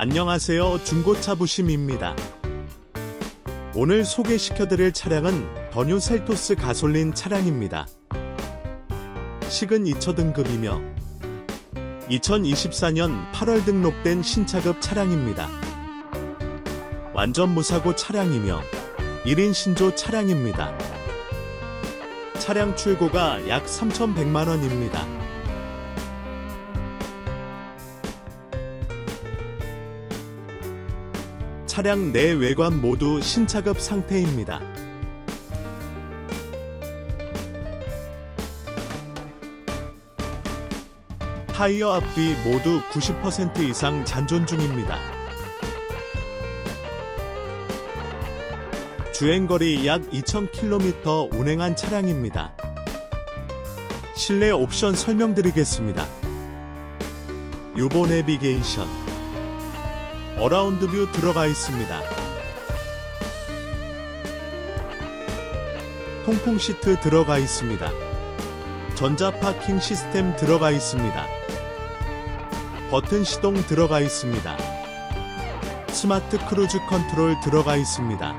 안녕하세요. 중고차 부심입니다. 오늘 소개시켜드릴 차량은 더뉴 셀토스 가솔린 차량입니다. 식은 2초 등급이며 2024년 8월 등록된 신차급 차량입니다. 완전 무사고 차량이며 1인 신조 차량입니다. 차량 출고가 약 3,100만원입니다. 차량 내 외관 모두 신차급 상태입니다. 타이어 앞뒤 모두 90% 이상 잔존 중입니다. 주행거리 약 2,000km 운행한 차량입니다. 실내 옵션 설명드리겠습니다. 유보 내비게이션, 어라운드 뷰 들어가 있습니다. 통풍 시트 들어가 있습니다. 전자 파킹 시스템 들어가 있습니다. 버튼 시동 들어가 있습니다. 스마트 크루즈 컨트롤 들어가 있습니다.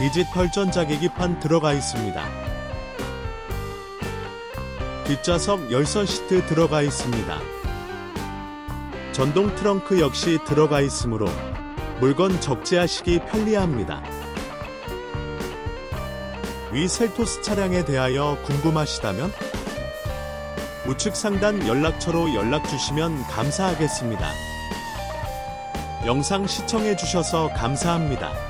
디지털 전자 계기판 들어가 있습니다. 뒷좌석 열선 시트 들어가 있습니다. 전동 트렁크 역시 들어가 있으므로 물건 적재하시기 편리합니다. 위 셀토스 차량에 대하여 궁금하시다면 우측 상단 연락처로 연락 주시면 감사하겠습니다. 영상 시청해 주셔서 감사합니다.